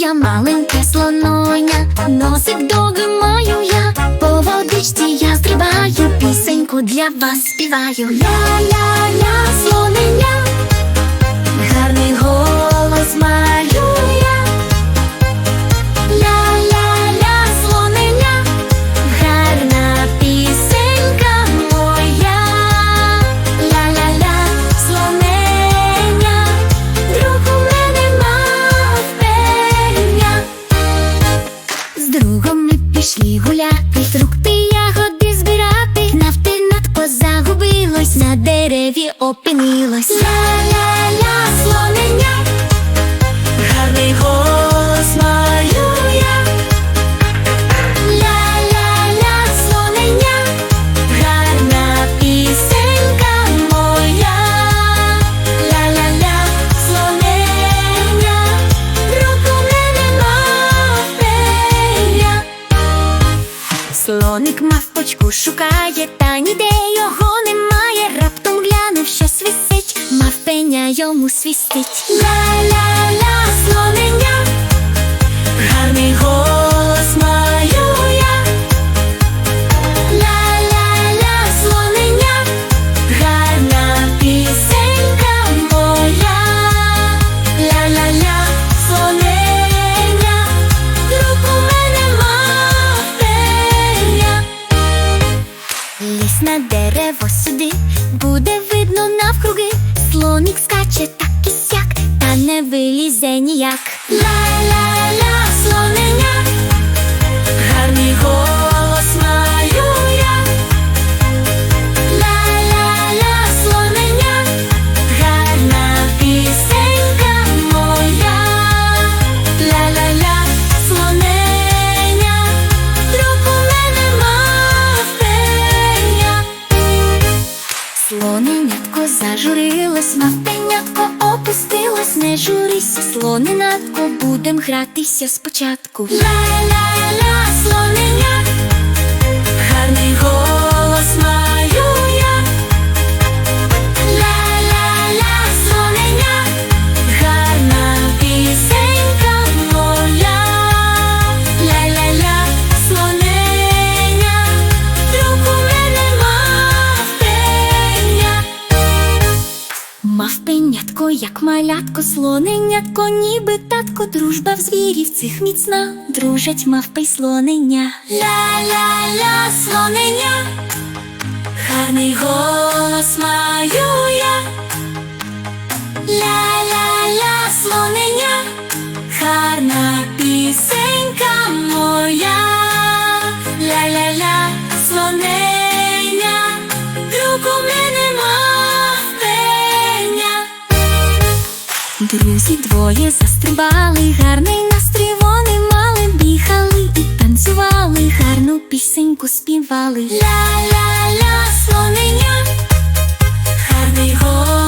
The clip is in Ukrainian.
Я маленьке слононя, носик довгий маю я, по водичці я стрибаю, пісеньку для вас співаю. Ля-ля-ля, Слоник мавпочку шукає, та ніде його немає. Раптом глянув, що свистить, мавпеня йому свістить. Ля-ля-ля, Слоник скаче так і сяк, та не вилізе ніяк. Слоненятко зажурилось, мавпенятко опустилось, не журися, слоненятко, будем гратися спочатку. Ла-ла-ла, Як малятко, слоненятко, ніби татко, дружба в звірів цих міцна, дружать мавпа й слонення. Ля-ля-ля, слонення, друзі двоє застрибали, гарний настрій вони мали, бігали і танцювали, гарну пісеньку співали. Ля-ля-ля, слонення, гарний голос